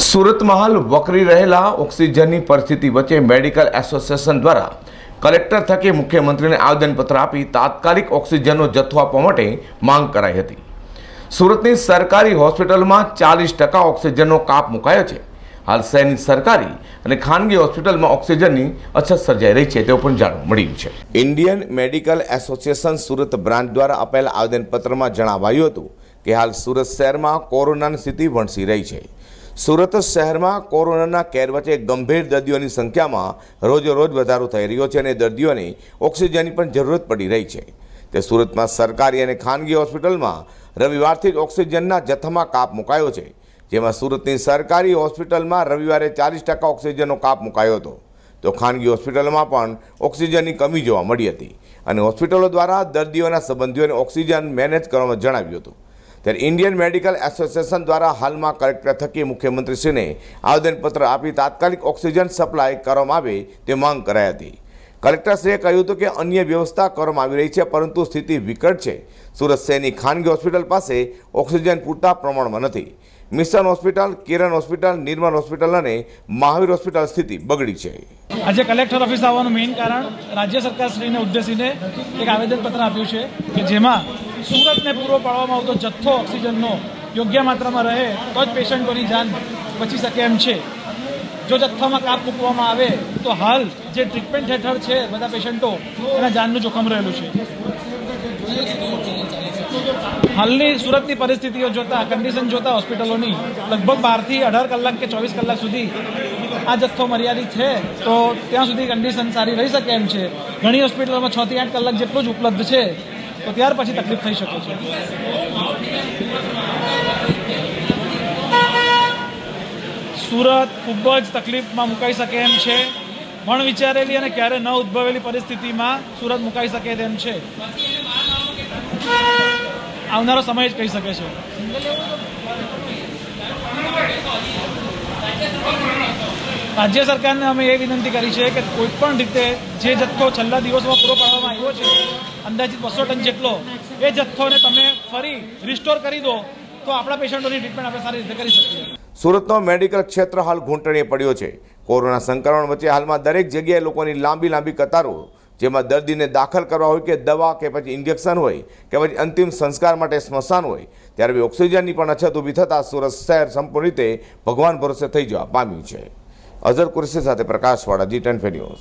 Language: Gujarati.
સુરતમાં હાલ વકરી રહેલા ઓક્સિજનની પરિસ્થિતિ વચ્ચે મેડિકલ એસોસિએશન દ્વારા કલેક્ટર થકી મુખ્યમંત્રીને આવેદનપત્ર આપી તાત્કાલિક ઓક્સિજનનો જથ્થો આપવા માટે માંગ કરાઈ હતી. સુરતની સરકારી હોસ્પિટલમાં ચાલીસ ટકા ઓક્સિજનનો કાપ મુકાયો છે. હાલ શહેરની સરકારી અને ખાનગી હોસ્પિટલમાં ઓક્સિજનની અછત સર્જાઈ રહી છે તેવું પણ જાણવા મળ્યું છે. Indian medical association Surat branch દ્વારા આપેલા આવેદનપત્રમાં જણાવાયું હતું કે હાલ સુરત શહેરમાં કોરોનાની સ્થિતિ વણસી રહી છે. સુરત શહેરમાં કોરોનાના કેર વચ્ચે ગંભીર દર્દીઓની સંખ્યામાં રોજેરોજ વધારો થઈ રહ્યો છે અને દર્દીઓને ઓક્સિજનની પણ જરૂરત પડી રહી છે. તે સુરતમાં સરકારી અને ખાનગી હોસ્પિટલમાં રવિવારથી જ ઓક્સિજનના જથ્થામાં કાપ મુકાયો છે, જેમાં સુરતની સરકારી હોસ્પિટલમાં રવિવારે ચાલીસ ટકા ઓક્સિજનનો કાપ મુકાયો હતો. તો ખાનગી હોસ્પિટલમાં પણ ઓક્સિજનની કમી જોવા મળી હતી અને હોસ્પિટલો દ્વારા દર્દીઓના સંબંધીઓને ઓક્સિજન મેનેજ કરવામાં જણાવ્યું હતું. ત્યારે ઇન્ડિયન મેડિકલ એસોસિએશન દ્વારા હાલમાં કલેક્ટર થકી મુખ્યમંત્રીશ્રીને આવેદનપત્ર આપી તાત્કાલિક ઓક્સિજન સપ્લાય કરવામાં આવે તે માંગ કરાઈ હતી. કલેક્ટરશ્રીએ કહ્યું હતું કે અન્ય વ્યવસ્થા કરવામાં આવી રહી છે, પરંતુ સ્થિતિ વિકટ છે. સુરત શહેરની ખાનગી હોસ્પિટલ પાસે ઓક્સિજન પૂરતા પ્રમાણમાં નથી. Mission hospital, Kiran hospital Nirmal hospital અને મહાવીર હોસ્પિટલ સ્થિતિ બગડી છે. આજે કલેક્ટર ઓફિસ આવવાનું મેઇન કારણ રાજ્ય સરકારશ્રીને ઉદ્દેશીને એક આવેદનપત્ર આપ્યું છે કે જેમાં સુરતને પૂરો પાડવામાં આવતો જથ્થો ઓક્સિજનનો યોગ્ય માત્રામાં રહે તો જ પેશન્ટોની જાન બચી શકે એમ છે. જો જથ્થામાં કાપ મૂકવામાં આવે તો હાલ જે ટ્રીટમેન્ટ હેઠળ છે બધા પેશન્ટો, એના જાનનું જોખમ રહેલું છે. હાલની સુરતની પરિસ્થિતિઓ જોતા કન્ડિશન જોતા હોસ્પિટલોની લગભગ બારથી અઢાર કલાક કે ચોવીસ કલાક સુધી આ જથ્થો મર્યાદિત છે, તો ત્યાં સુધી કન્ડિશન સારી રહી શકે એમ છે. ઘણી હોસ્પિટલોમાં છથી આઠ કલાક જેટલું જ ઉપલબ્ધ છે. તો ત્યાર પછી તકલીફ થઈ શકે છે. સુરત ખૂબ જ તકલીફમાં મુકાઈ શકે એમ છે. પણ વિચારેલી અને ક્યારે ન ઉદ્ભવેલી પરિસ્થિતિમાં સુરત મુકાઈ શકે તેમ છે. આવનારો સમય જ કહી શકે છે. રાજ્ય સરકારને અમે એ વિનંતી કરી છે કે કોઈ પણ રીતે જે જથ્થો છેલ્લા દિવસોમાં પૂરો પાડવામાં આવ્યો છે અંદાજિત બસો ટન જેટલો એ જથ્થોને તમે ફરી રિસ્ટોર કરી દો, તો આપણા પેશન્ટોની ટ્રીટમેન્ટ આપણે સારી રીતે કરી શકીએ. સુરતનો મેડિકલ ક્ષેત્ર હાલ ઘૂંટણીએ પડ્યો છે. કોરોના સંક્રમણ વચ્ચે હાલમાં દરેક જગ્યાએ લોકોની લાંબી લાંબી કતારો, જેમાં દર્દીને દાખલ કરવા હોય કે દવા કે પછી ઇન્જેક્શન હોય કે પછી અંતિમ સંસ્કાર માટે સ્મશાન હોય, ત્યારે ઓક્સિજનની પણ અછત ઊભી થતાં સુરત શહેર સંપૂર્ણ રીતે ભગવાન ભરોસે થઈ જવા પામ્યું છે. અઝર કુરશી સાથે પ્રકાશવાળા જી ટેન ન્યૂઝ.